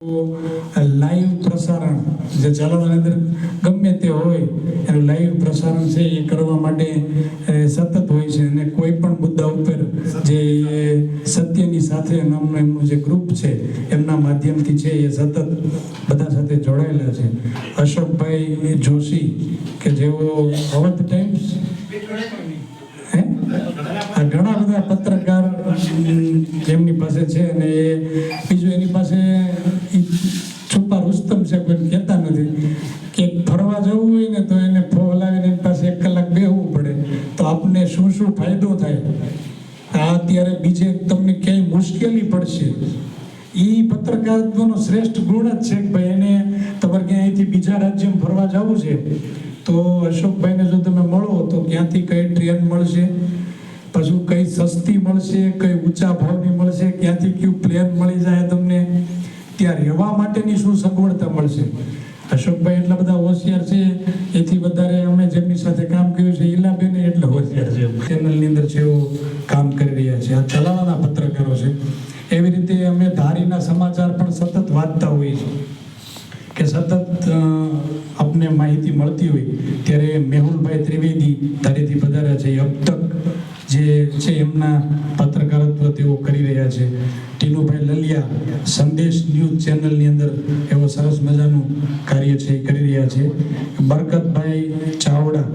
Live પ્રસારણ જે ચાલવાની અંદર ગમે તે હોય, એનું લાઈવ પ્રસારણ છે એ કરવા માટે સતત હોય છે અને કોઈ પણ મુદ્દા ઉપર જે સત્યની સાથે નામનું એમનું જે ગ્રુપ છે, એમના માધ્યમથી છે એ સતત બધા સાથે જોડાયેલા છે અશોકભાઈ જોશી કે જેઓ અવધ ટાઈમ્સ? ઘણા બધા પત્રકાર એમની પાસે છે અને બીજું એની પાસે ઈ છુપા રુસ્તમ છે કોઈ કહેતા નથી કે ફરવા જવું હોય ને તો એને ફોલાવીને એની પાસે એક કલાક બેહવું પડે તો આપને શું શું ફાયદો થાય? આ અત્યારે બીજે તમને ક્યાંય મુશ્કેલી પડશે. એ પત્રકારત્વનો શ્રેષ્ઠ ગુણ જ છે ભાઈ એને તમારે ક્યાં અહીંથી બીજા રાજ્યમાં ફરવા જવું છે. તો અશોકભાઈને જો તમે મળો, તો ક્યાંથી કઈ ટ્રેન મળશે? પછી કઈ સસ્તી મળશે? કઈ ઊંચા ભાવની મળશે? ક્યાંથી કયું પ્લેન મળી જાય તમને? ત્યાં રહેવા માટેની શું સગવડતા મળશે? અશોકભાઈ એટલા બધા હોશિયાર છે. એથી વધારે અમે જેમની સાથે કામ કર્યું છે ઈલાબેન એટલા હોશિયાર છે ચેનલની અંદર એવું કામ કરી રહ્યા છે, આ ચલાવવાના પત્રકારો છે. એવી રીતે અમે ધારીના સમાચાર પણ સતત વાંચતા હોઈએ છીએ. કે સતત આપને માહિતી મળતી હોય, ત્યારે મેહુલભાઈ ત્રિવેદી ધારીથી પધાર્યા છે. અબ તક જે છે એમના પત્રકારત્વ તેઓ કરી રહ્યા છે. ટીનુભાઈ લલિયા સંદેશ ન્યૂઝ ચેનલની અંદર એવો સરસ મજાનું કાર્ય છે, એ કરી રહ્યા છે. બરકતભાઈ ચાવડા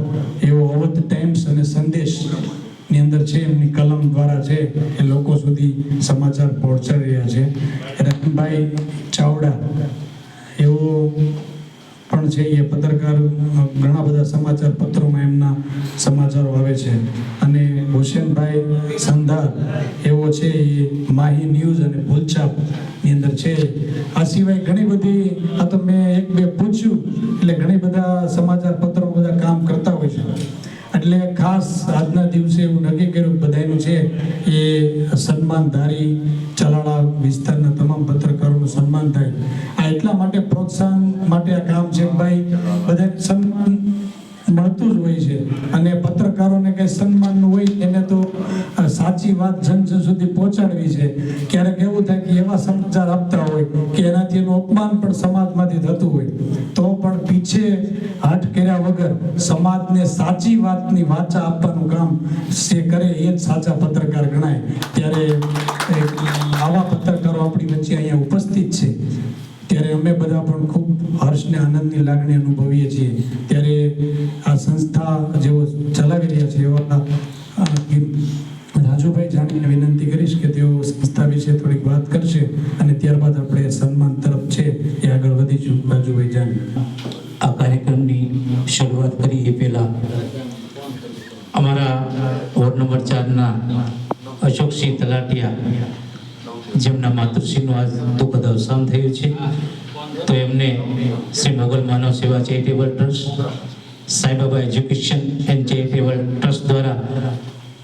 એવો અવધ ટાઈમ્સ અને સંદેશની અંદર છે, એમની કલમ દ્વારા છે, એ લોકો સુધી સમાચાર પહોંચાડી રહ્યા છે. રતનભાઈ ચાવડા એવો પણ છે એ પત્રકાર, ઘણા બધા સમાચાર પત્રોમાં એમના સમાચારો આવે છે. અને હુસેનભાઈ સંધાર એવો છે એ માહી ન્યૂઝ અને ભૂલછાપની અંદર છે. આ સિવાય ઘણી બધી, આ તો મેં એક બે પૂછ્યું, એટલે ઘણી બધા સમાચાર પત્રો બધા કામ કરતા હોય છે. એટલે ખાસ આજના દિવસે એવું નક્કી કર્યું બધાનું છે એ સન્માનધારી પ્રોત્સાહન માટે આ કામ છે કે ભાઈ બધા સન્માન મળતું જ હોય છે. અને પત્રકારોને કંઈ સન્માનનું હોય એને તો સાચી વાત જન જન સુધી પહોંચાડવી છે. ક્યારેક એવું થાય કે એવા સમાચાર આપતા હોય કે એનાથી એનું અપમાન પણ સમાજમાંથી થતું હોય. તો પણ પીછે હાથ કર્યા વગર સમાજને સાચી વાતની વાચા આપવાનું કામ જે કરે એ જ સાચા પત્રકાર ગણાય. ત્યારે આવા પત્રકારો આપણી વચ્ચે અહીંયા ઉપસ્થિત છે. અમે બધા પણ ખૂબ હર્ષ ને આનંદની લાગણી અનુભવીએ છીએ. ત્યારે આ સંસ્થા જેઓ ચલાવી રહ્યા છે એવા રાજુભાઈ જાણીને વિનંતી કરીશ કે તેઓ સંસ્થા વિશે થોડીક વાત કરશે અને ત્યારબાદ આપણે સન્માન તરફ છે એ આગળ વધીશું. રાજુભાઈ જાણી. આ કાર્યક્રમની શરૂઆત કરી એ પહેલા. અમારા વોર્ડ નંબર ચારના અશોકસિંહ તલાટિયા, જેમના માતૃશ્રીનું આજ દુઃખદ અવસાન થયું છે. તો એમને Shri Bhagwan Manav Seva charitable trust, Saibaba education and charitable trust દ્વારા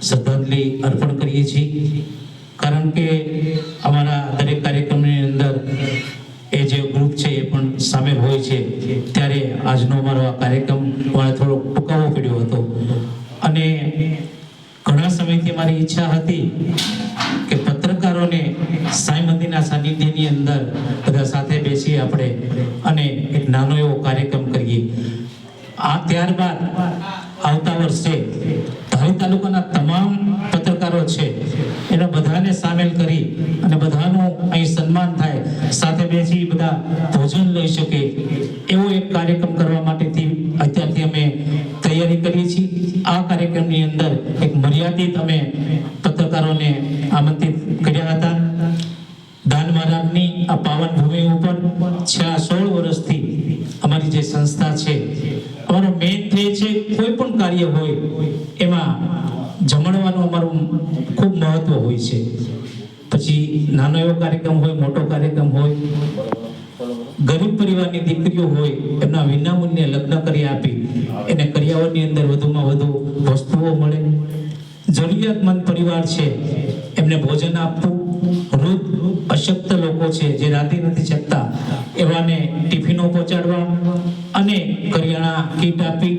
શ્રદ્ધાંજલિ અર્પણ કરીએ છીએ. કારણ કે અમારા દરેક કાર્યક્રમની અંદર એ જે ગ્રુપ છે એ પણ સામેલ હોય છે. ત્યારે આજનો અમારો આ કાર્યક્રમ મારે થોડો ટૂંકાવો પડ્યો હતો. અને ઘણા સમયથી મારી ઈચ્છા હતી કે પત્રકારોને સાંઈ મંદિરના સાનિધ્યની અંદર બધા સાથે બેસી આપણે અને એક નાનો એવો કાર્યક્રમ કરીએ આ ત્યારબાદ આવતા વર્ષે ધારી તાલુકાના તમામ પત્રકારો છે એના બધાને સામેલ કરી અને બધાનું અહીં સન્માન થાય, સાથે બેસી બધા ભોજન લઈ શકે. એવો એક કાર્યક્રમ કરવા માટેથી અત્યારથી અમે તૈયારી કરીએ છીએ. આ કાર્યક્રમની અંદર એક મર્યાદિત અમે પત્રકારોને આમંત્રિત કર્યા હતા. દાન મહારાજની આ પાવન ભૂમિ ઉપર છ સોળ વર્ષથી પણ કાર્ય હોય, એમાં જમણવાનું અમારું ખૂબ મહત્વ હોય છે. પછી નાનો એવો કાર્યક્રમ હોય, મોટો કાર્યક્રમ હોય, ગરીબ પરિવારની દીકરીઓ હોય, એમના વિનામૂલ્યે લગ્ન કરી આપી, એને કરિયાવરની અંદર વધુમાં વધુ વસ્તુઓ મળે. જરૂરિયાતમંદ પરિવાર છે, એમને ભોજન આપવું, વૃદ્ધ, અશક્ત લોકો છે, જે રાંધી નથી શકતા, એવાને ટિફિનો પહોંચાડવા અને કરિયાણા કીટ આપી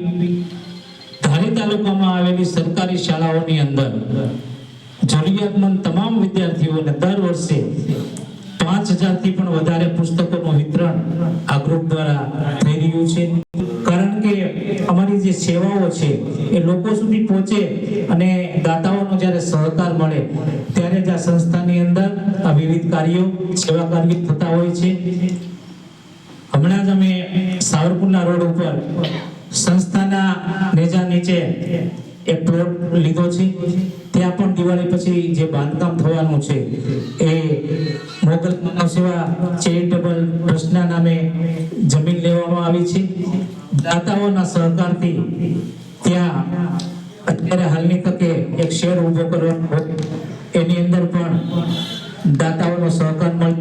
તાલુકામાં આવેલી સરકારી શાળાઓની અંદર જરૂરિયાતમંદ તમામ વિદ્યાર્થીઓને દર વર્ષે પાંચ હજારથી પણ વધારે પુસ્તકોનું વિતરણ આ ગ્રુપ દ્વારા થઈ રહ્યું છે. કારણ કે અમારી જે સેવાઓ છે એ લોકો સુધી પહોંચે અને દાતાઓનો જ્યારે સહકાર મળે ત્યારે જ આ સંસ્થાની અંદર આ વિવિધ કાર્યો, સેવા કાર્ય થતા હોય છે. હમણાં જ અમે સાવરકુંડલા રોડ ઉપર સંસ્થાના નેજા નીચે એક પ્લોટ લીધો છે. ત્યાં પણ દિવાળી પછી જે બાંધકામ થવાનું છે એ મોગલ માનવ સેવા ચેરિટેબલ ટ્રસ્ટના નામે જમીન લેવામાં આવી છે. દાતાઓના સહકારથી ત્યાં અત્યારે હાલની તકે એક શેર ઊભો કરવાનો એની અંદર પણ દાતાઓનો સહકાર મળ.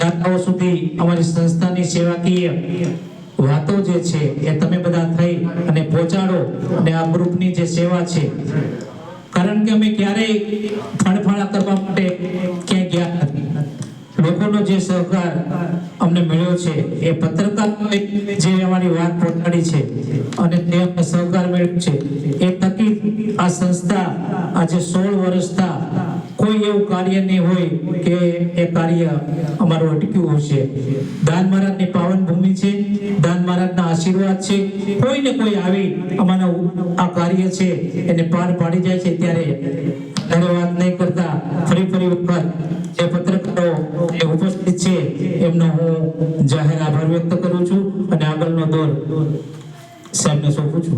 દાતાઓ સુધી અમારી સંસ્થાની સેવાકીય વાતો જે છે એ તમે બધા થઈ અને પહોંચાડો અને આ ગ્રુપની જે સેવા છે. કારણ કે અમે ક્યારેય ફળફળા કરવા માટે ક્યાંય ગયા નથી. લોકોનો જે સહકાર અમને મળ્યો છે એ પત્રકારોએ જે અમારી વાત પહોંચાડી છે અને તે અમને સહકાર મળ્યો છે. એ થકી આ સંસ્થા આજે સોળ વર્ષતા કોઈ એવું કાર્ય નહીં હોય કે એ કાર્ય અમારું અટક્યું હશે દાન મહારાજની પાવન ભૂમિ છે, દાન મહારાજના આશીર્વાદ છે. કોઈ ને કોઈ આવી અમારા આ કાર્ય છે, એને પાર પાડી જાય છે, ત્યારે ધન્યવાદ નહીં કરતા ફરી ફરી વખત જે પત્રકારો જે ઉપસ્થિત છે, એમનો હું જાહેર આભાર વ્યક્ત કરું છું અને આગળનો દોર સાહેબને સોંપું છું.